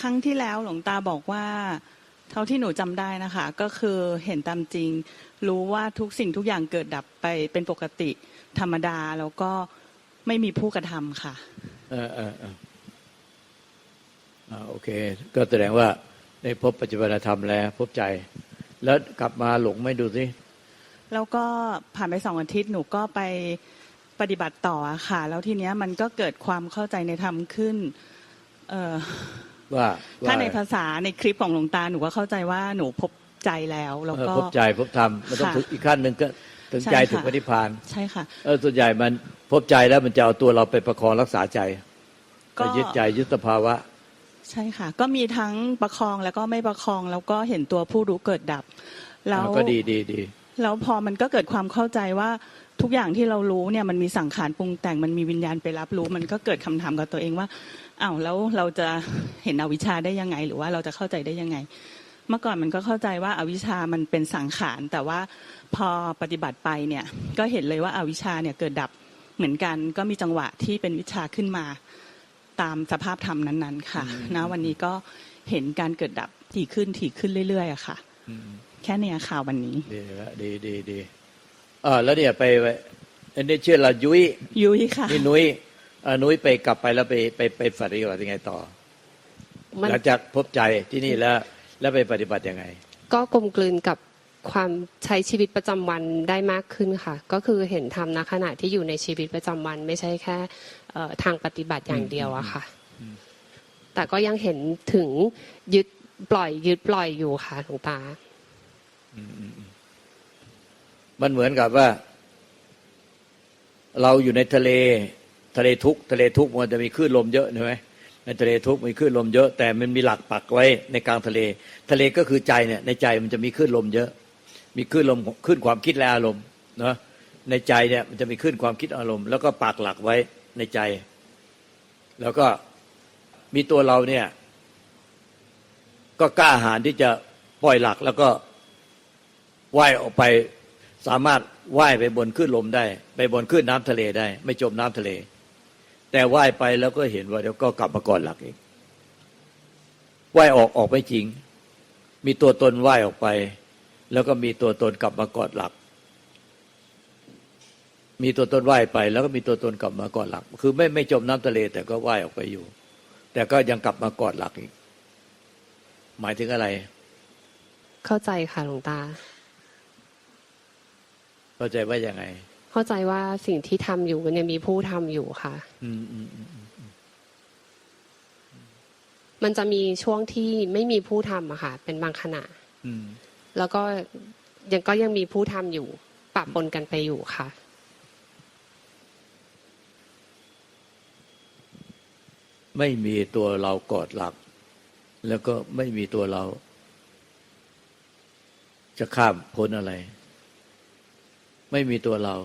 ครั้งที่แล้วหลวงตาบอกว่า เท่าที่หนูจำได้นะคะ ก็คือเห็นตามจริง รู้ว่าทุกสิ่งทุกอย่างเกิดดับไปเป็นปกติธรรมดาแล้วก็ไม่มีผู้กระทำค่ะ เออเออเอออ่าโอเค ก็แสดงว่าได้พบปัจจุบันธรรมแล้ว พบใจ แล้วกลับมาหลงไม่ดูสิแล้วก็ผ่านไปสองอาทิตย์หนูก็ไปปฏิบัติต่ออะค่ะ แล้วทีเนี้ยมันก็เกิดความเข้าใจในธรรมขึ้น เอ่อ ว่าว่ถ้าในภาษาในคลิปของหลวงตาหนูก็เข้าใจว่าหนูพบใจแล้วแล้วเออก็พบใจพบธรรมมันต้องค่ะถึงอีกขั้นหนึ่งก็ถึงใช่ใจค่ะถึงปฏิพานใช่ค่ะเออส่วนใหญ่มันพบใจแล้วมันจะเอาตัวเราไปประคองรักษาใจก็ไปยึดใจยึดสภาวะ ใช่ค่ะ ก็มีทั้งประคองแล้วก็ไม่ประคองแล้วก็เห็นตัวผู้รู้เกิดดับ แล้วอ่าก็ดีดีดี แล้วพอมันก็เกิดความเข้าใจว่าทุกอย่างที่เรารู้เนี่ยมันมีสังขารปรุงแต่งมันมีวิญญาณไปรับรู้ มันก็เกิดคำถามกับตัวเองว่าอ้าวแล้วเราจะเห็นอวิชชาได้ยังไง หรือว่าเราจะเข้าใจได้ยังไง เมื่อก่อนมันก็เข้าใจว่าอาวิชชามันเป็นสังขาร แต่ว่าพอปฏิบัติไปเนี่ยก็เห็นเลยว่าอาวิชชาเนี่ยเกิดดับเหมือนกัน ก็มีจังหวะที่เป็นวิชาขึ้นมาตามสภาพธรรมนั้น ๆ ค่ะนะวันนี้ก็เห็นการเกิดดับถี่ขึ้นถี่ขึ้นเรื่อยๆอะค่ะอืม แค่เนี้ยค่ะวันนี้ ดีละดีดีดีเออแล้วเนี่ยไปไปอันนี้ชื่อละยุ้ยยุ้ยค่ะ นี่นุ้ยเอ่อนุ้ยไปกลับไปแล้วไปไปไปปฏิบัติยังไงต่อ มันหลังจากพบใจที่นี่แล้ว แล้วไปปฏิบัติยังไง ก็กลมกลืนกับความใช้ชีวิตประจำวันได้มากขึ้นค่ะ ก็คือเห็นธรรมนะขณะที่อยู่ในชีวิตประจำวัน ไม่ใช่แค่เอ่อทางปฏิบัติอย่างเดียวอะค่ะอืมแต่ก็ยังเห็นถึงยึดปล่อยยึดปล่อยอยู่ค่ะหลวงตาอื มันเหมือนกับว่า เราอยู่ในทะเล ทะเลทุกทะเลทุกมันจะมีคลื่นลมเยอะใช่ไหมในทะเลทุกมีคลื่นลมเยอะ แต่มันมีหลักปักไว้ในกลางทะเล ทะเลก็คือใจเนี่ย ในใจมันจะมีคลื่นลมเยอะ มีคลื่นลมคลื่นความคิดและอารมณ์เนาะในใจเนี่ยมันจะมีคลื่นความคิดอารมณ์ แล้วก็ปักหลักไว้ในใจ แล้วก็มีตัวเราเนี่ย ก็กล้าหาญที่จะปล่อยหลักแล้วก็ ว่ายออกไปสามารถว่ายไปบนคลื่นลมได้ ไปบนคลื่นน้ำทะเลได้ ไม่จมน้ำทะเล แต่ว่ายไปแล้วก็เห็นว่าเดี๋ยวก็กลับมาก่อนหลักอีกว่ายออกออกไม่จริง มีตัวตนว่ายออกไป แล้วก็มีตัวตนกลับมากอดหลัก มีตัวตนว่ายไป แล้วก็มีตัวตนกลับมากอดหลัก คือไม่ไม่จมน้ำทะเล แต่ก็ว่ายออกไปอยู่ แต่ก็ยังกลับมากอดหลักอีก หมายถึงอะไร เข้าใจค่ะหลวงตา เข้าใจว่ายังไง เข้าใจว่าสิ่งที่ทำอยู่มันยังมีผู้ทำอยู่ค่ะ อืมอืมอืมมันจะมีช่วงที่ไม่มีผู้ทำอะค่ะ เป็นบางขณะอืมแล้วก็ยังก็ยังมีผู้ทำอยู่ปะปนกันไปอยู่ค่ะ ไม่มีตัวเรากอดหลัก แล้วก็ไม่มีตัวเรา จะข้ามพ้นอะไร ไม่มีตัวเรา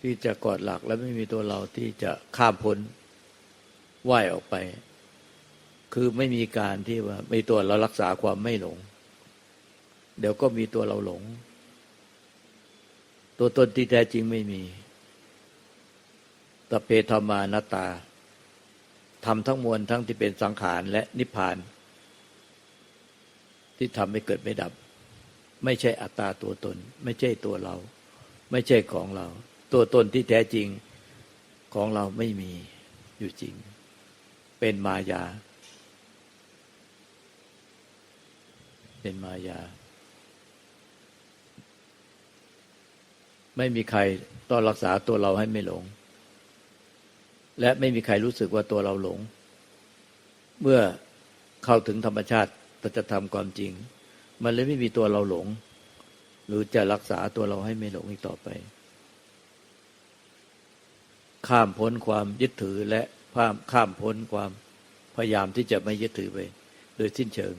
ที่จะกอดหลักและไม่มีตัวเราที่จะข้ามพ้นว่ายออกไป คือไม่มีการที่ว่าไม่ตัวเรารักษาความไม่หลง เดี๋ยวก็มีตัวเราหลง ตัวตนที่แท้จริงไม่มีตเพธรรมานตาทำทั้งมวลทั้งที่เป็นสังขารและนิพพาน ที่ทำให้เกิดไม่ดับ ไม่ใช่อัตตาตัวตน ไม่ใช่ตัวเรา ไม่ใช่ของเรา ตัวตนที่แท้จริงของเราไม่มีอยู่จริง เป็นมายา เป็นมายา ไม่มีใครต้องรักษาตัวเราให้ไม่หลง และไม่มีใครรู้สึกว่าตัวเราหลง เมื่อเข้าถึงธรรมชาติตจธรรมความจริง มันเลยไม่มีตัวเราหลง หรือจะรักษาตัวเราให้ไม่หลงอีกต่อไป ข้ามพ้นความยึดถือและข้ามข้ามพ้นความพยายามที่จะไม่ยึดถือไป โดยสิ้นเชิง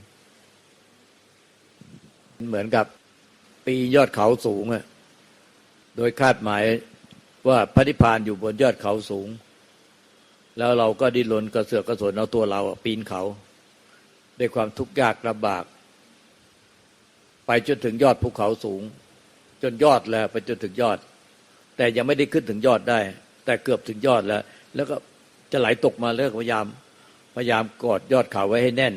เหมือนกับปียอดเขาสูงอะโดยคาดหมายว่าพระนิพพานอยู่บนยอดเขาสูง แล้วเราก็ดิ้นรนกระเสือกกระสนเอาตัวเราปีนเขา ด้วยความทุกข์ยากลำบาก ไปจนถึงยอดภูเขาสูง จนยอดแล้วไปจนถึงยอด แต่ยังไม่ได้ขึ้นถึงยอดได้ แต่เกือบถึงยอดแล้ว แล้วก็จะไหลตกมาเลิกพยายาม พยายามกอดยอดเขาไว้ให้แน่น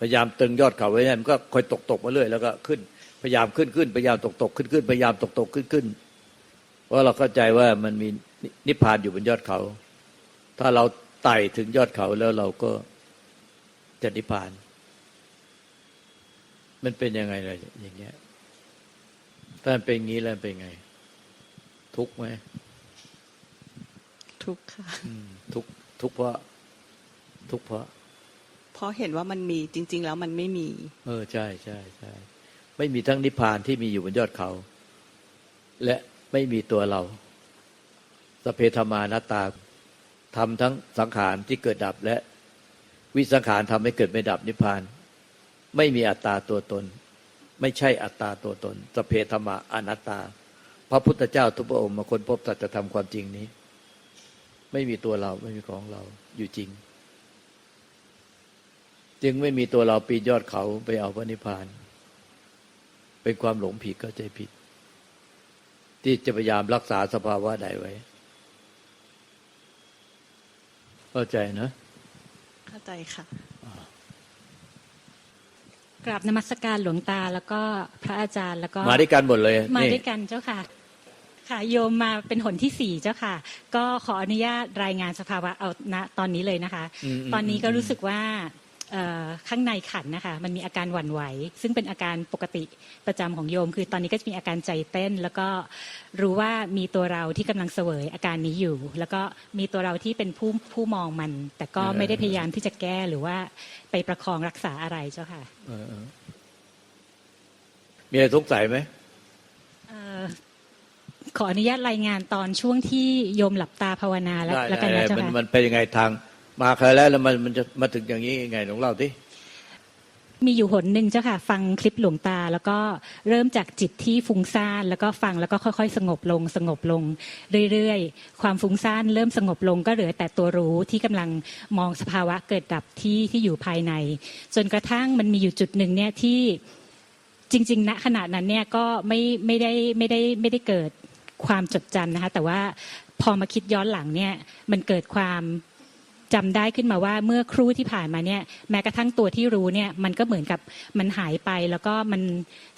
พยายามตึงยอดเขาไว้แน่นมันก็ค่อยตกตกมาเรื่อยแล้วก็ขึ้นพยายามขึ้นขึ้นพยายามตกตกขึ้นขึ้นพยายามตกตกขึ้นขึ้นเพราะเราเข้าใจว่ามันมีนิพพานอยู่บนยอดเขา ถ้าเราไต่ถึงยอดเขาแล้วเราก็จะนิพพาน มันเป็นยังไงเลยอย่างเงี้ยถ้ามันเป็นงี้แล้วมันเป็นไง ทุกข์ไหมทุกข์ค่ะอืมทุกข์ทุกข์เพราะ ทุกข์เพราะ เพราะเห็นว่ามันมีจริง ๆ แล้วมันไม่มี เออใช่ใช่ใช่ไม่มีทั้งนิพพานที่มีอยู่บนยอดเขา และไม่มีตัวเราสพเพธรรมานาตาทำทั้งสังขารที่เกิดดับและ วิสังขารทำให้เกิดไม่ดับนิพพาน ไม่มีอัตตาตัวตน ไม่ใช่อัตตาตัวตนสพเพธรรมาอนัตตา พระพุทธเจ้าทุกพระองค์มาค้นพบสัจธรรมความจริงนี้ ไม่มีตัวเราไม่มีของเราอยู่จริง จึงไม่มีตัวเราปีนยอดเขาไปเอาพระนิพพาน เป็นความหลงผิดเข้าใจผิด ที่จะพยายามรักษาสภาวะใดไว้เข้าใจนะ เข้าใจค่ะ กราบนมัสการหลวงตาแล้วก็พระอาจารย์แล้วก็มาด้วยกันหมดเลยมานี่ด้วยกันเจ้าค่ะ ค่ะโยมมาเป็นหนที่สี่เจ้าค่ะ ก็ขออนุญาตรายงานสภาวะเอาณตอนนี้เลยนะคะอืมอืมตอนนี้ก็รู้สึกว่าเอ่อ ข้างในขันนะคะ มันมีอาการหวั่นไหว ซึ่งเป็นอาการปกติประจำของโยม คือตอนนี้ก็จะมีอาการใจเต้น แล้วก็รู้ว่ามีตัวเราที่กำลังเสวยอาการนี้อยู่ แล้วก็มีตัวเราที่เป็นผู้ผู้มองมัน แต่ก็ไม่ได้พยายามที่จะแก้หรือว่าไปประคองรักษาอะไรเจ้าค่ะเออเออมีอะไรสงสัยไหมเอ่อขออนุญาตรายงานตอนช่วงที่โยมหลับตาภาวนาแล้วได้แล้วกันได้นะเจ้ามันค่ะมันเป็นยังไงทาง มาเคยแล้วแล้วมันมันจะมาถึงอย่างนี้ยังไงลองเล่าทีมีอยู่หนหนึ่งเจ้าค่ะ ฟังคลิปหลวงตา แล้วก็เริ่มจากจิตที่ฟุ้งซ่านแล้วก็ฟังแล้วก็ค่อยๆ สงบลงสงบลงเรื่อยๆ ความฟุ้งซ่านเริ่มสงบลงก็เหลือแต่ตัวรู้ที่กำลังมองสภาวะเกิดดับที่ที่อยู่ภายใน จนกระทั่งมันมีอยู่จุดหนึ่งเนี่ยที่จริงๆณขณะนั้นเนี่ยก็ไม่ไม่ได้ไม่ได้ไม่ได้เกิดความจดจำนะคะแต่ว่าพอมาคิดย้อนหลังเนี่ยมันเกิดความ จำได้ขึ้นมาว่าเมื่อครู่ที่ผ่านมาเนี่ยแม้กระทั่งตัวที่รู้เนี่ยมันก็เหมือนกับมันหายไป แล้วก็มัน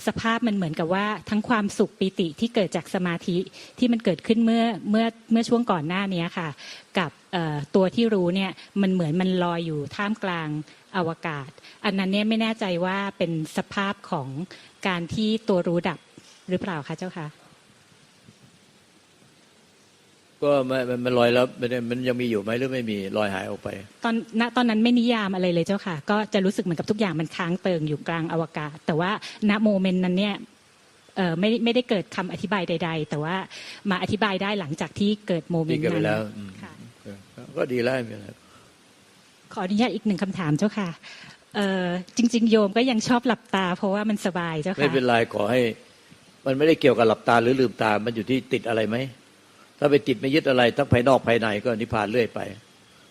สภาพมันเหมือนกับว่าทั้งความสุขปิติที่เกิดจากสมาธิที่มันเกิดขึ้นเมื่อเมื่อเมื่อช่วงก่อนหน้านี้ค่ะ กับตัวที่รู้เนี่ยมันเหมือนมันลอยอยู่ท่ามกลางอวกาศ อันนั้นเนี่ยไม่แน่ใจว่าเป็นสภาพของการที่ตัวรู้ดับหรือเปล่าคะเจ้าค่ะ ก็มันมันมันลอยแล้วมันมันยังมีอยู่ไหมหรือไม่มีลอยหายออกไป ตอนณตอนนั้นไม่นิยามอะไรเลยเจ้าค่ะ ก็จะรู้สึกเหมือนกับทุกอย่างมันค้างเติงอยู่กลางอวกาศ แต่ว่าณโมเมนต์นั้นเนี่ยเอ่อไม่ไม่ได้เกิดคำอธิบายใด ๆ แต่ว่ามาอธิบายได้หลังจากที่เกิดโมเมนที่ต์เกิดไปนั้นแล้วอืมค่ะเออก็ดีแล้วไม่เป็นไรขออนุญาตอีกหนึ่งคำถามเจ้าค่ะเอ่อจริง ๆ โยมก็ยังชอบหลับตา เพราะว่ามันสบายเจ้าไม่ค่ะเป็นไรขอให้ มันไม่ได้เกี่ยวกับหลับตาหรือลืมตา มันอยู่ที่ติดอะไรไหม ถ้าไปติดไม่ยึดอะไร ทั้งภายนอกภายในก็นิพพานเรื่อยไป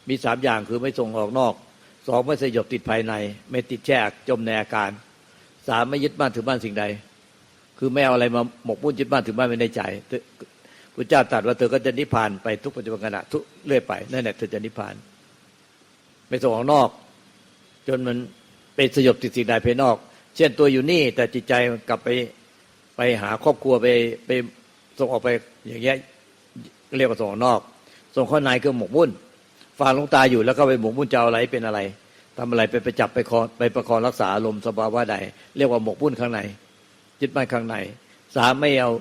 มีสามอย่างคือไม่ส่งออกนอกสองไม่สยบติดภายใน ไม่ติดแช่จมในอาการสามไม่ยึดบ้านถือบ้านสิ่งใด คือไม่เอาอะไรมาหมกมุ่นยึดบ้านถือบ้านไม่ในใจพระเจ้าตรัสว่าเธอก็จะนิพพานไปทุกปัจจุบันขณะทุกเรื่อยไปนั่นแหละเธอจะนิพพาน ไม่ส่งออกนอก จนมันไปสยบติดสิ่งใดภายนอก เช่นตัวอยู่นี่ แต่จิตใจมันกลับไปไปหาครอบครัวไปไปส่งออกไปอย่างเงี้ย เรียกว่าส่งนอก ส่งข้างในคือหมกมุ่นฟังลงตาอยู่แล้วก็ไปหมกมุ่นจะเอาอะไรเป็นอะไรทำอะไรไปไปจับไปคอไปประคองรักษาอารมณ์สภาวะใด เรียกว่าหมกมุ่นข้างในยึดมั่นข้างใน สามไม่เอา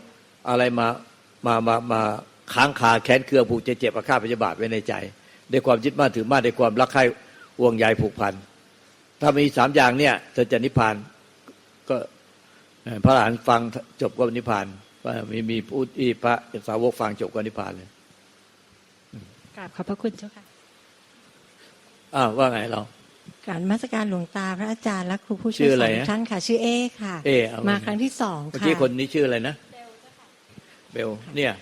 อะไรมามามามาค้างคาแค้นเคือผูกเจ็บอาฆาตพยาบาทไว้ในใจด้วยความยึดมั่นถือมั่นด้วยความรักใคร่ห่วงใยผูกพันถ้ามีสามอย่างเนี่ยเธอจะนิพพานก็พระอรหันฟังจบก็นิพพาน มีมีผู้ที่พระสาวกฟังจบก็นิพพานเลยกราบขอบพระคุณเจ้าค่ะอ้าวว่าไงเรากรารมาสการหลวงตาพระอาจารย์และครูผู้ช่ชื่วยอสอะไรอนนะท่านค่ะ ชื่อเอค่ะ เอเอามมาครั้งที่สองเมื่อค่ะกี้คนนี้ชื่ออะไรนะเบลเนี่ย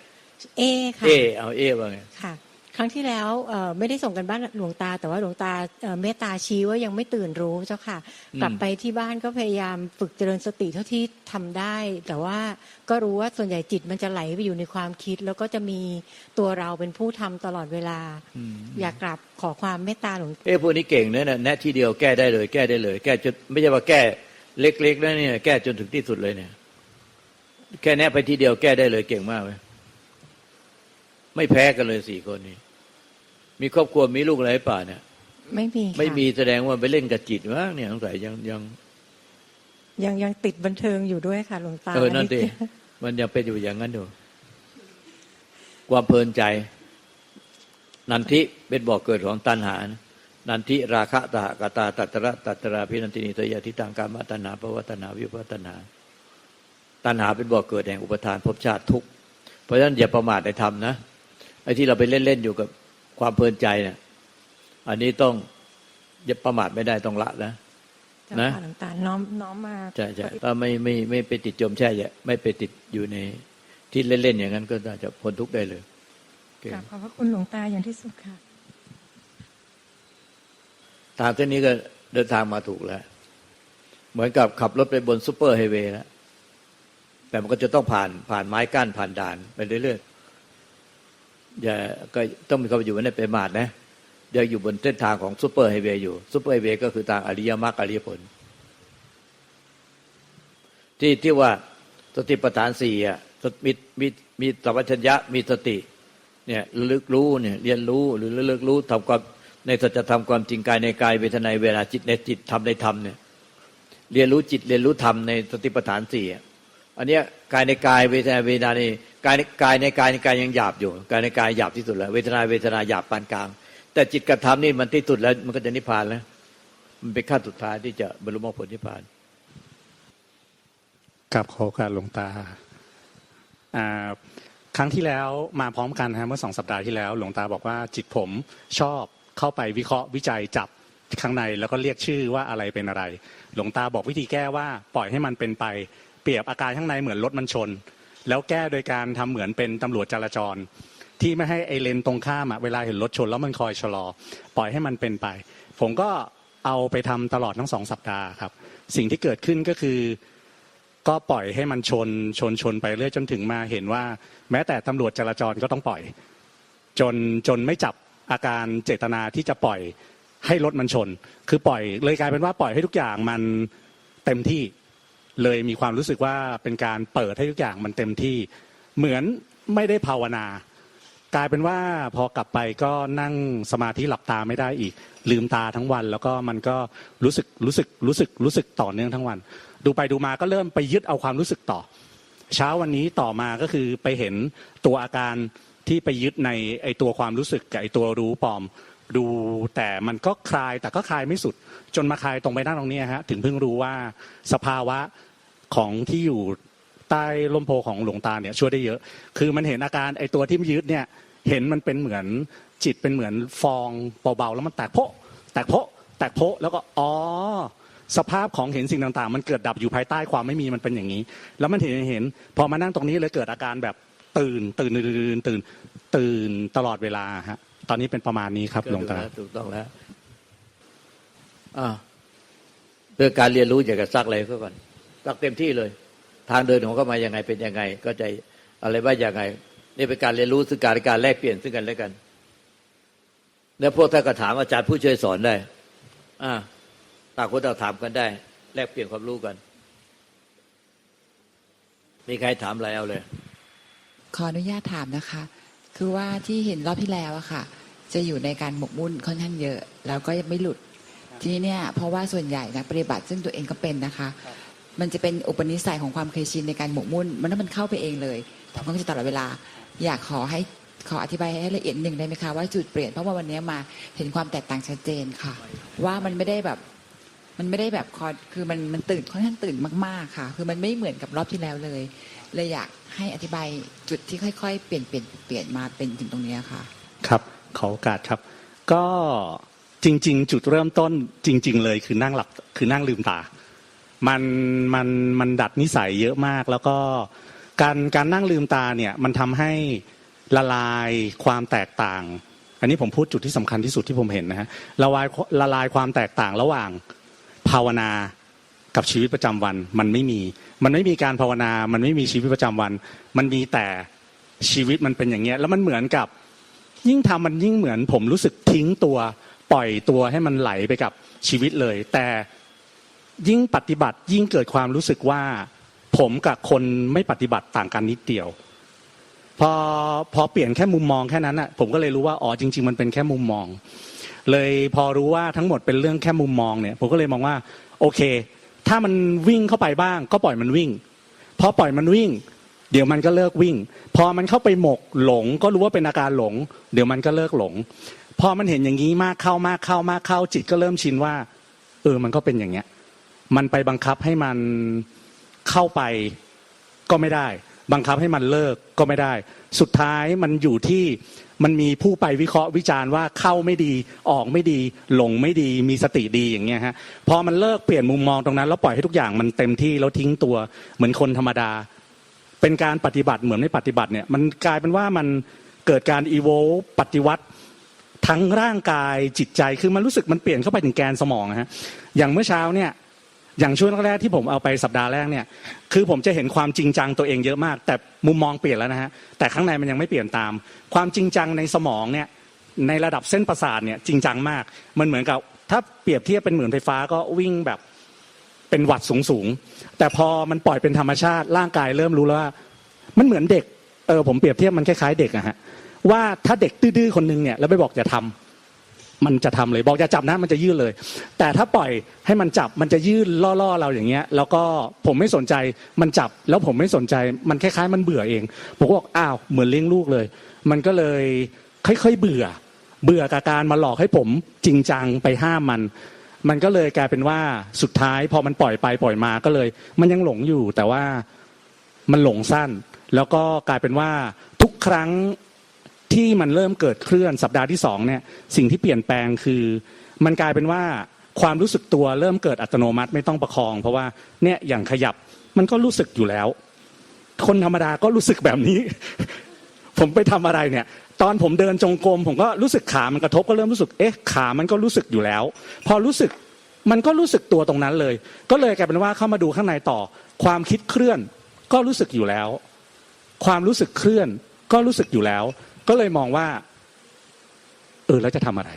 เอค่ะเอเอาเอว่าไงค่ะ ครั้งที่แล้วเอ่อไม่ได้ส่งกันบ้านหลวงตา แต่ว่าหลวงตาเอ่อเมตตาชี้ว่ายังไม่ตื่นรู้เจ้าค่ะอืมกลับไปที่บ้านก็พยายามฝึกเจริญสติเท่าที่ทำได้ แต่ว่าก็รู้ว่าส่วนใหญ่จิตมันจะไหลไปอยู่ในความคิด แล้วก็จะมีตัวเราเป็นผู้ทำตลอดเวลา อยากกลับขอความเมตตาหลวงเอ้พวกนี้เก่งนะเนี่ยแนะทีเดียวแก้ได้เลย แก้ได้เลย แก้จนไม่ใช่ว่าแก้เล็กๆนะเนี่ยแก้จนถึงที่สุดเลยเนี่ย แค่แนะไปทีเดียวแก้ได้เลยเก่งมากเลย ไม่แพ้กันเลยสี่คนนี้ มีครอบครัวมีลูกอะไรป่าเนี่ย ไม่มีค่ะไม่มีแสดงว่าไปเล่นกับจิตว่างเนี่ยสงสัยยังยัง ยังยังติดบันเทิงอยู่ด้วยค่ะหลวงตาเออนั่นดิมันยังเป็นอยู่อย่างนั้นอยู่ความเพลินใจ นันทิเป็นบ่อกเกิดของตัณหานะนันทิราคะตากตาตัตระตัตระพินันตินิตยาทิตังกามตัณหาภวตัณหาวิภวตัณหาตัณหาเป็นบ่อกเกิดแห่งอุปทานภพชาติทุกข์เพราะฉะนั้นอย่าประมาทในธรรมนะ ไอ้ที่เราไปเล่นๆอยู่กับความเพลินใจเนี่ยอันนี้ต้องอย่าประมาทไม่ได้ต้องละนะเจ้านะค่ะหลวงตาน้อมน้อมมาใช่ใช่ถ้าไม่ไม่ไม่ไปติดจมแช่แยะไม่ไปติดอยู่ในที่เล่นๆอย่างนั้นก็น่าจะพ้นทุกข์ได้เลยเก่งกราบขอบพระคุณหลวงตาอย่างที่สุดค่ะทางเส้นนี้ก็เดินทางมาถูกแล้ว เหมือนกับขับรถไปบนซูเปอร์ไฮเวย์แล้วแต่มันก็จะต้องผ่านผ่านไม้กั้นผ่านด่านไปเรื่อยๆ อย่าก็ต้องมีความอยู่ในเป็นมาดนะอย่าอยู่บนเส้นทางของซูเปอร์ไฮเวย์อยู่ซูเปอร์ไฮเวย์ก็คือทางอริยมรรคอริยผล ที่ที่ว่าสติปัฏฐานสี่อะมีมีมีสัมปชัญญะมีสติ เนี่ยลึกรู้เนี่ยเรียนรู้หรือระลึกรู้ทำความในสัจธรรมความจริงกายในกายเวทนาเวลาจิตในจิตทำในธรรมเนี่ยเรียนรู้จิตเรียนรู้ธรรมในสติปัฏฐานสี่อะอันเนี้ยกายในกายเวทนาเวทนานี่ กายในกายในกายในกายยังหยาบอยู่กายในกายหยาบที่สุดแล้วเวทนาเวทนาหยาบปานกลาง แต่จิตกับธรรมนี่มันที่สุดแล้วมันก็จะนิพพานแล้วมันเป็นขั้นสุดท้ายที่จะบรรลุมรรคผลนิพพานกับขอการหลวงตาอ่าครั้งที่แล้วมาพร้อมกันฮะเมื่อสองสัปดาห์ที่แล้วหลวงตาบอกว่าจิตผมชอบเข้าไปวิเคราะห์วิจัยจับข้างในแล้วก็เรียกชื่อว่าอะไรเป็นอะไร หลวงตาบอกวิธีแก้ว่าปล่อยให้มันเป็นไป เปรียบอาการข้างในเหมือนรถมันชน แล้วแก้โดยการทำเหมือนเป็นตำรวจจราจร ที่ไม่ให้ไอเลนตรงข้ามอะเวลาเห็นรถชนแล้วมันคอยชะลอ ปล่อยให้มันเป็นไป ผมก็เอาไปทำตลอดทั้งสองสัปดาห์ครับ สิ่งที่เกิดขึ้นก็คือ ก็ปล่อยให้มันชนชนชนไปเรื่อยจนถึงมาเห็นว่า แม้แต่ตำรวจจราจรก็ต้องปล่อย จนจนไม่จับอาการเจตนาที่จะปล่อยให้รถมันชน คือปล่อยเลยกลายเป็นว่าปล่อยให้ทุกอย่างมันเต็มที่ เลยมีความรู้สึกว่าเป็นการเปิดให้ทุกอย่างมันเต็มที่ เหมือนไม่ได้ภาวนากลายเป็นว่าพอกลับไปก็นั่งสมาธิหลับตาไม่ได้อีก ลืมตาทั้งวัน แล้วก็มันก็รู้สึกรู้สึกรู้สึกรู้สึกต่อเนื่องทั้งวัน ดูไปดูมาก็เริ่มไปยึดเอาความรู้สึกต่อ เช้าวันนี้ต่อมาก็คือไปเห็นตัวอาการที่ไปยึดในไอตัวความรู้สึกกับไอตัวรู้ปลอม ดูแต่มันก็คลายแต่ก็คลายไม่สุด จนมาคลายตรงไปด้าตรงนี้ฮะถึงเพิ่งรู้ว่าสภาวะ ของที่อยู่ใต้ลมโพของหลวงตาเนี่ยช่วยได้เยอะ คือมันเห็นอาการไอตัวที่มันยึดเนี่ยเห็นมันเป็นเหมือนจิตเป็นเหมือนฟองเบาๆแล้วมันแตกโพะแตกโพะแตกโพะแล้วก็อ๋อสภาพของเห็นสิ่งต่างๆ มันเกิดดับอยู่ภายใต้ความไม่มีมันเป็นอย่างนี้ แล้วมันเห็นเห็น พอมานั่งตรงนี้เลยเกิดอาการแบบตื่น ตื่นตื่นตื่นตื่นตลอดเวลาฮะตอนนี้เป็นประมาณนี้ครับหลวงตาถูกต้องแล้วอ่าเพื่อการเรียนรู้อยากจะซักอะไรก็ก่อน ซักเต็มที่เลย ทางเดินของเขามายังไงเป็นยังไง ก็ใจอะไรว่ายังไง นี่เป็นการเรียนรู้ซึ่งการการแลกเปลี่ยนซึ่งกันและกัน แล้วพวกท่านก็ถามอาจารย์ผู้ช่วยสอนได้ อ่าต่างคนต่างถามกันได้ แลกเปลี่ยนความรู้กัน มีใครถามอะไรเอาเลย ขออนุญาตถามนะคะ คือว่าที่เห็นรอบที่แล้วอะค่ะ จะอยู่ในการหมกมุ่นค่อนข้างเยอะ แล้วก็ยังไม่หลุดทีนี้เนี่ยเพราะว่าส่วนใหญ่นักปฏิบัติซึ่งตัวเองก็เป็นนะคะ มันจะเป็นอุปนิสัยของความเคยชินในการหมกมุ่น มันนั้นมันเข้าไปเองเลยทำก็จะตลอดเวลา อยากขอให้ขออธิบายให้ละเอียดหนึ่งได้ไหมคะว่าจุดเปลี่ยนเพราะว่าวันนี้มาเห็นความแตกต่างชัดเจนค่ะ ว่ามันไม่ได้แบบมันไม่ได้แบบคอคือมันมันตื่นค่อนข้างตื่นมากๆค่ะ คือมันไม่เหมือนกับรอบที่แล้วเลยเลยอยากให้อธิบายจุดที่ค่อย ๆ เปลี่ยนเปลี่ยนเปลี่ยนมาเป็นถึงตรงนี้ค่ะ ครับขอโอกาสครับ ก็จริง ๆ จุดเริ่มต้นจริง ๆ เลยคือนั่งหลับคือนั่งลืมตา มันมันมันดัดนิสัยเยอะมาก แล้วก็การการนั่งลืมตาเนี่ยมันทำให้ละลายความแตกต่าง อันนี้ผมพูดจุดที่สำคัญที่สุดที่ผมเห็นนะฮะละลายละลายความแตกต่างระหว่างภาวนากับชีวิตประจำวันมันไม่มี มันไม่มีการภาวนา มันไม่มีชีวิตประจำวัน มันมีแต่ชีวิตมันเป็นอย่างเงี้ย แล้วมันเหมือนกับ ยิ่งทำมันยิ่งเหมือน ผมรู้สึกทิ้งตัว ปล่อยตัวให้มันไหลไปกับชีวิตเลย แต่ ยิ่งปฏิบัติยิ่งเกิดความรู้สึกว่า ผมกับคนไม่ปฏิบัติต่างกันนิดเดียว พอพอเปลี่ยนแค่มุมมองแค่นั้นอะผมก็เลยรู้ว่าอ๋อจริง ๆ มันเป็นแค่มุมมอง เลยพอรู้ว่าทั้งหมดเป็นเรื่องแค่มุมมองเนี่ย ผมก็เลยมองว่า โอเค ถ้ามันวิ่งเข้าไปบ้าง ก็ปล่อยมันวิ่งพอปล่อยมันวิ่ง เดี๋ยวมันก็เลิกวิ่ง พอมันเข้าไปหมกหลง ก็รู้ว่าเป็นอาการหลง เดี๋ยวมันก็เลิกหลง พอมันเห็นอย่างนี้มากเข้ามากเข้ามากเข้าจิตก็เริ่มชินว่า เออมันก็เป็นอย่างเงี้ย มันไปบังคับให้มันเข้าไปก็ไม่ได้ บังคับให้มันเลิกก็ไม่ได้ สุดท้ายมันอยู่ที่มันมีผู้ไปวิเคราะห์วิจารณ์ว่าเข้าไม่ดีออกไม่ดี หลงไม่ดีมีสติดีอย่างเงี้ยฮะพอมันเลิกเปลี่ยนมุมมองตรงนั้น แล้วปล่อยให้ทุกอย่างมันเต็มที่แล้วทิ้งตัวเหมือนคนธรรมดา เป็นการปฏิบัติเหมือนไม่ปฏิบัติเนี่ยมันกลายเป็นว่ามันเกิดการอีโวปฏิวัติทั้งร่างกายจิตใจคือมันรู้สึกมันเปลี่ยนเข้าไปถึงแกนสมองฮะอย่างเมื่อเช้าเนี่ย อย่างช่วงแรกที่ผมเอาไปสัปดาห์แรกเนี่ย คือผมจะเห็นความจริงจังตัวเองเยอะมาก แต่มุมมองเปลี่ยนแล้วนะฮะแต่ข้างในมันยังไม่เปลี่ยนตาม ความจริงจังในสมองเนี่ยในระดับเส้นประสาทเนี่ยจริงจังมาก มันเหมือนกับ ถ้าเปรียบเทียบเป็นเหมือนไฟฟ้าก็วิ่งแบบเป็นวัดสูงๆแต่พอมันปล่อยเป็นธรรมชาติร่างกายเริ่มรู้แล้วว่ามันเหมือนเด็กเออผมเปรียบเทียบมันคล้ายๆเด็กอะฮะว่าถ้าเด็กดื้อๆคนนึงเนี่ยแล้วไปบอกอย่าทำ มันจะทำเลยบอกอย่าจับนะมันจะยื่นเลย แต่ถ้าปล่อยให้มันจับมันจะยื่นล่อๆเราอย่างเงี้ย แล้วก็ผมไม่สนใจมันจับแล้วผมไม่สนใจมันคล้ายๆ มันเบื่อเองผมก็บอกอ้าวเหมือนเลี้ยงลูกเลย มันก็เลยค่อยๆเบื่อ เบื่อกับการมาหลอกให้ผมจริงจังไปห้ามมันมันก็เลยกลายเป็นว่าสุดท้ายพอมันปล่อยไปปล่อยมาก็เลย มันยังหลงอยู่แต่ว่ามันหลงสั้น แล้วก็กลายเป็นว่าทุกครั้ง ที่มันเริ่มเกิดเคลื่อนสัปดาห์ที่สองเนี่ยสิ่งที่เปลี่ยนแปลงคือ มันกลายเป็นว่าความรู้สึกตัวเริ่มเกิดอัตโนมัติไม่ต้องประคอง เพราะว่าเนี่ยอย่างขยับมันก็รู้สึกอยู่แล้ว คนธรรมดาก็รู้สึกแบบนี้ ผมไปทำอะไรเนี่ย ตอนผมเดินจงกรมผมก็รู้สึกขามันกระทบก็เริ่มรู้สึกเอ๊ะขามันก็รู้สึกอยู่แล้ว พอรู้สึกมันก็รู้สึกตัวตรงนั้นเลย ก็เลยกลายเป็นว่าเข้ามาดูข้างในต่อ ความคิดเคลื่อนก็รู้สึกอยู่แล้ว ความรู้สึกเคลื่อนก็รู้สึกอยู่แล้ว ก็เลยมองว่า เออแล้วจะทำอะไร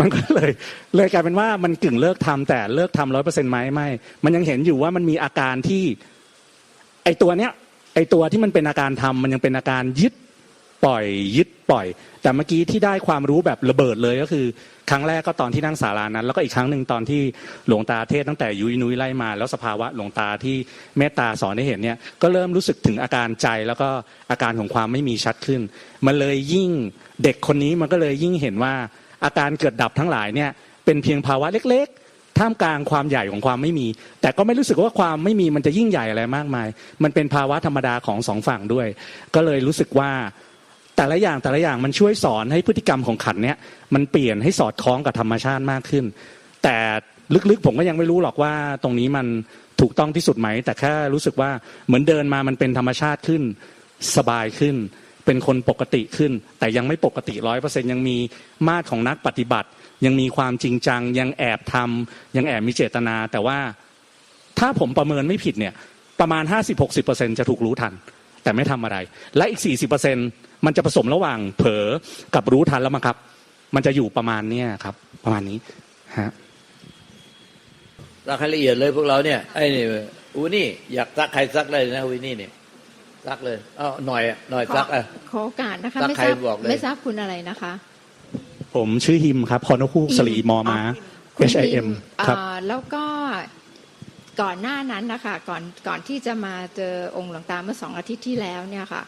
มันก็เลย เลยกลายเป็นว่ามันกึ่งเลิกทำแต่เลิกทำร้อยเปอร์เซ็นต์ไหมไม่ มันยังเห็นอยู่ว่ามันมีอาการที่ ไอตัวเนี้ยไอตัวที่มันเป็นอาการทำมันยังเป็นอาการยึดปล่อยยึด ปล่อย แต่เมื่อกี้ที่ได้ความรู้แบบระเบิดเลยก็คือ ครั้งแรกก็ตอนที่นั่งศาลานั้น แล้วก็อีกครั้งหนึ่งตอนที่หลวงตาเทศตั้งแต่ยุยนุ้ยไล่มา แล้วสภาวะหลวงตาที่เมตตาสอนให้เห็นเนี่ยก็เริ่มรู้สึกถึงอาการใจแล้วก็อาการของความไม่มีชัดขึ้น มันเลยยิ่งเด็กคนนี้มันก็เลยยิ่งเห็นว่าอาการเกิดดับทั้งหลายเนี่ยเป็นเพียงภาวะเล็กๆท่ามกลางความใหญ่ของความไม่มี แต่ก็ไม่รู้สึกว่าความไม่มีมันจะยิ่งใหญ่อะไรมากมาย มันเป็นภาวะธรรมดาของสองฝั่งด้วย ก็เลยรู้สึกว่า แต่ละอย่างแต่ละอย่างมันช่วยสอนให้พฤติกรรมของขันเนี้ยมันเปลี่ยนให้สอดคล้องกับธรรมชาติมากขึ้น แต่ลึกๆผมก็ยังไม่รู้หรอกว่าตรงนี้มันถูกต้องที่สุดไหม แต่แค่รู้สึกว่าเหมือนเดินมามันเป็นธรรมชาติขึ้น สบายขึ้น เป็นคนปกติขึ้น แต่ยังไม่ปกติร้อยเปอร์เซ็นยังมีมาตรของนักปฏิบัติ ยังมีความจริงจัง ยังแอบทำยังแอบมีเจตนา แต่ว่าถ้าผมประเมินไม่ผิดเนี่ยประมาณ 50-60%จะถูกรู้ทัน แต่ไม่ทำอะไร และอีก 40%มันจะผสมระหว่างเผลอกับรู้ทันแล้วมั้งครับ มันจะอยู่ประมาณเนี้ยครับ ประมาณนี้ฮะซักให้ละเอียดเลยพวกเราเนี่ยไอ้นี่อูนี่อยากซักใครซักเลยนะอูนี่เนี่ยซักเลยเอ้าหน่อยอะหน่อยซักอะขอโอกาสนะคะรักไม่ใครทราบบอกเลยไม่ทราบคุณอะไรนะคะ ผมชื่อฮิมครับพอนคูกสลีมอมาคุณ H I M ครับอ่าแล้วก็ ก่อนหน้านั้นนะคะก่อนก่อนที่จะมาเจอองค์หลวงตาเมื่อสองอาทิตย์ที่แล้วเนี่ยค่ะ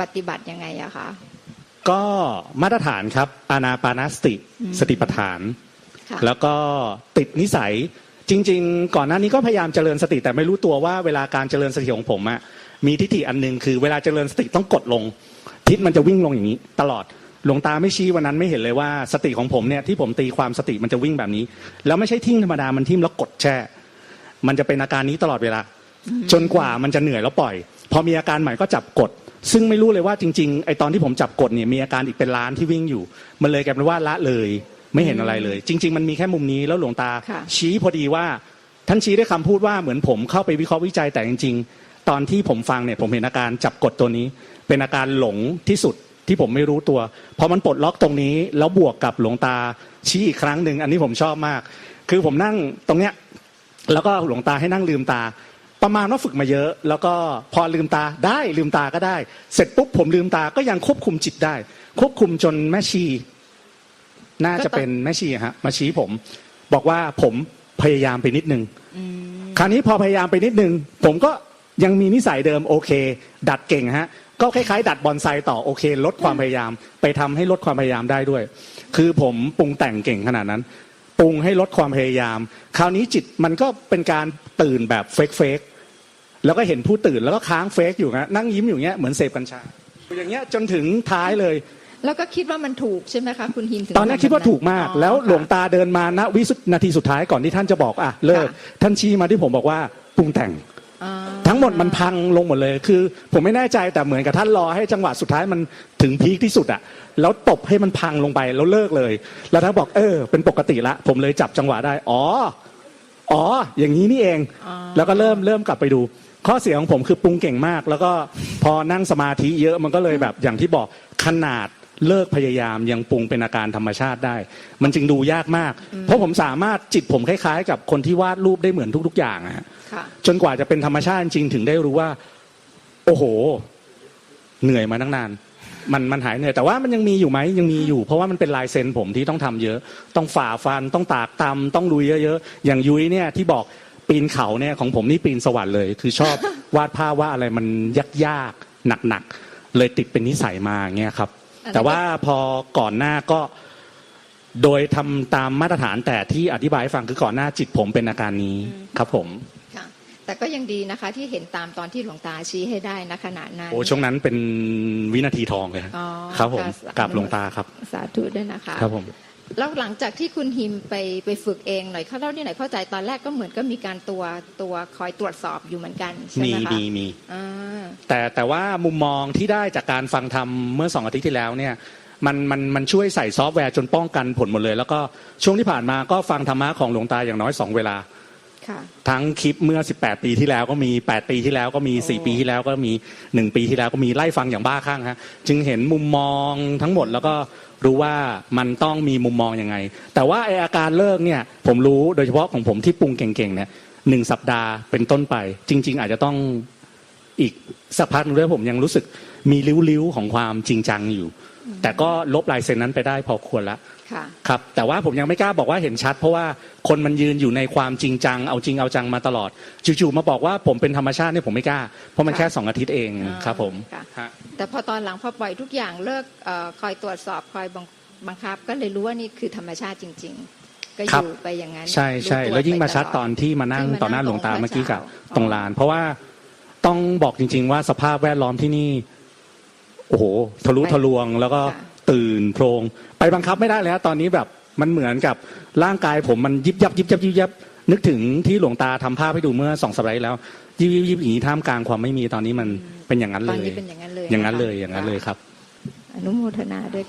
ปฏิบัติยังไงอะคะก็มาตรฐานครับอานาปานาสติอืมสติปัฏฐานค่ะแล้วก็ติดนิสัยจริง ๆ ก่อนหน้านี้ก็พยายามเจริญสติแต่ไม่รู้ตัวว่าเวลาการเจริญสติของผมอะมีทิฏฐิอันหนึงคือเวลาเจริญสติต้องกดลง ทิศมันจะวิ่งลงอย่างนี้ ตลอดหลวงตาไม่ชี้วันนั้นไม่เห็นเลยว่าสติของผมเนี่ยที่ผมตีความสติมันจะวิ่งแบบนี้ แล้วไม่ใช่ทิ้งธรรมดามันทิ่มแล้วกดแช่ มันจะเป็นอาการนี้ตลอดเวลา จนกว่ามันจะเหนื่อยแล้วปล่อย พอมีอาการใหม่ก็จับกด ซึ่งไม่รู้เลยว่าจริงๆไอตอนที่ผมจับกดเนี่ยมีอาการอีกเป็นล้านที่วิ่งอยู่ มันเลยกลายเป็นว่าละเลยไม่เห็นอะไรเลย จริง ๆ มันมีแค่มุมนี้แล้วหลวงตาค่ะชี้พอดีว่าท่านชี้ด้วยคำพูดว่าเหมือนผมเข้าไปวิเคราะห์วิจัยแต่จริง ๆ ตอนที่ผมฟังเนี่ยผมเห็นอาการจับกดตัวนี้ เป็นอาการหลงที่สุดที่ผมไม่รู้ตัวพอมันปลดล็อกตรงนี้แล้วบวกกับหลวงตาชี้อีกครั้งหนึ่งอันนี้ผมชอบมาก คือผมนั่งตรงเนี้ย แล้วก็หลวงตาให้นั่งลืมตา ประมาณว่าฝึกมาเยอะ แล้วก็พอลืมตาได้ลืมตาก็ได้ เสร็จปุ๊บผมลืมตาก็ยังควบคุมจิตได้ ควบคุมจนแม่ชี น่าจะเป็นแม่ชีฮะมาชี้ผม บอกว่าผมพยายามไปนิดนึงคราวนี้พอพยายามไปนิดนึง ผมก็ยังมีนิสัยเดิมโอเค ดัดเก่งฮะก็คล้ายๆ ดัดบอนไซต่อโอเค ลดความพยายาม ไปทำให้ลดความพยายามได้ด้วย คือผมปรุงแต่งเก่งขนาดนั้น ปรุงให้ลดความพยายาม คราวนี้จิตมันก็เป็นการตื่นแบบเฟกเฟกแล้วก็เห็นผู้ตื่นแล้วก็ค้างเฟกอยู่นะนั่งยิ้มอยู่เงี้ยเหมือนเสพกัญชาอย่างเงี้ยจนถึงท้ายเลย แล้วก็คิดว่ามันถูกใช่ไหมคะคุณฮิมถึงตอนแรกคิดว่าถูกมากอ๋อแล้วหลวงค่ะตาเดินมาณวิสุนาทีสุดท้ายก่อนที่ท่านจะบอกอะเลิกค่ะท่านชี้มาที่ผมบอกว่าปรุงแต่งอ่า ทั้งหมดมันพังลงหมดเลย คือ ผมไม่แน่ใจแต่เหมือนกับท่านรอให้จังหวะสุดท้ายมันถึงพีคที่สุดอะแล้วตบให้มันพังลงไปแล้วเลิกเลย แล้วท่านบอกเออ เป็นปกติละ ผมเลยจับจังหวะได้ อ๋อ อ๋อ อย่างนี้นี่เองอ๋อแล้วก็เริ่มเริ่มกลับไปดู ข้อเสียของผมคือปรุงเก่งมาก แล้วก็พอนั่งสมาธิเยอะมันก็เลยแบบอย่างที่บอกขนาดเลิกพยายามยังปรุงเป็นอาการธรรมชาติได้ มันจึงดูยากมาก เพราะผมสามารถจิตผมคล้ายๆ กับคนที่วาดรูปได้เหมือนทุก ๆ อย่างอะฮะค่ะ จนกว่าจะเป็นธรรมชาติจริงๆถึงได้รู้ว่า โอ้โห เหนื่อยมาตั้งนาน มันมันหายเหนื่อยแต่ว่ามันยังมีอยู่ไหมยังมีอยู่ เพราะว่ามันเป็นลายเซ็นผมที่ต้องทำเยอะ ต้องฝ่าฟันต้องตากตำต้องลุยเยอะๆอย่างยุ้ยเนี่ยที่บอกปีนเขาเนี่ยของผมนี่ปีนสวรรค์เลย คือชอบวาดภาพว่าอะไรมันยากๆหนักๆเลยติดเป็นนิสัยมาอย่างเงี้ยครับอันนั้นก็แต่ว่าพอก่อนหน้าก็โดยทำตามมาตรฐานแต่ที่อธิบายให้ฟังคือก่อนหน้าจิตผมเป็นอาการนี้ครับผมค่ะ แต่ก็ยังดีนะคะ ที่เห็นตามตอนที่หลวงตาชี้ให้ได้นะขณะนั้นโอ้ช่วงนั้นเป็นวินาทีทองเลยครับอ๋อครับผมค่ะกับหลวงตาครับสาธุด้วยนะคะ ครับผมแล้วหลังจากที่คุณฮิมไปไปฝึกเองหน่อยเขาเล่านี่หน่อยเข้าใจตอนแรกก็เหมือนก็มีการตัวตัวคอยตรวจสอบอยู่เหมือนกันใช่ไหมีมคะมีมีอ่าแต่แต่ว่ามุมมองที่ได้จากการฟังธรรมเมื่อสองอาทิตย์ที่แล้วเนี่ยมันมันมันช่วยใส่ซอฟต์แวร์จนป้องกันผลหมดเลย แล้วก็ช่วงที่ผ่านมาก็ฟังธรรมะของหลวงตาอย่างน้อยสองเวลาค่ะ ทั้งคลิปเมื่อ 18 ปีที่แล้วก็มี 8 ปีที่แล้วก็มีโอ้4ปีที่แล้วก็มี 1 ปีที่แล้วก็มีไล่ฟังอย่างบ้าคลั่งฮะจึงเห็นมุมมองทั้งหมดแล้วก็รู้ว่ามันต้องมีมุมมองยังไง แต่ว่าไออาการเลิกเนี่ยผมรู้โดยเฉพาะของผมที่ปรุงเก่งๆเนี่ยหนึ่งสัปดาห์เป็นต้นไป จริง ๆ อาจจะต้องอีกสักพักหนึงด้วยผมยังรู้สึกมีริ้วๆของความจริงจังอยู่ แต่ก็ลบลายเซ็นนั้นไปได้พอควรละค่ะครับแต่ว่าผมยังไม่กล้าบอกว่าเห็นชัด เพราะว่าคนมันยืนอยู่ในความจริงจังเอาจริงเอาจังมาตลอดจู่ๆมาบอกว่าผมเป็นธรรมชาติเนี่ยผมไม่กล้า เพราะมันค่ะแค่สองอาทิตย์เองอ่าครับผมค่ะฮะแต่พอตอนหลังพอปล่อยทุกอย่างเลิกเออคอยตรวจสอบคอยบังบังคับ ก็เลยรู้ว่านี่คือธรรมชาติจริง ๆ ก็อครับยู่ไปอย่างนั้นใช่ใช่รู้ตัแล้วยิ่งมาชัดไปตอนที่มานั่งที่มาต่อหน้าหลวงตานั่งตรงเมื่อกี้กับพระเจ้าตรงลาน เพราะว่าต้องบอกจริง ๆ ว่าสภาพแวดล้อมที่นี่ โอ้โหทะลุทะลวงแล้วก็ค่ะตื่นโพรง ไปบังคับไม่ได้แล้ว ตอนนี้แบบมันเหมือนกับร่างกายผมมันยิบยับยิบยับยิบยับนึกถึงที่หลวงตาทำภาพให้ดูเมื่อสองสัปดาห์ที่แล้วยิบยิบยิบอย่างนี้ท่ามกลางความไม่มีตอนนี้มันเป็นอย่างนั้นตเลอนยนี้เป็นอย่างนั้นเลย อย่างนั้นะคะเลยอย่างนั้นเลยครับ อนุโมทนาด้วย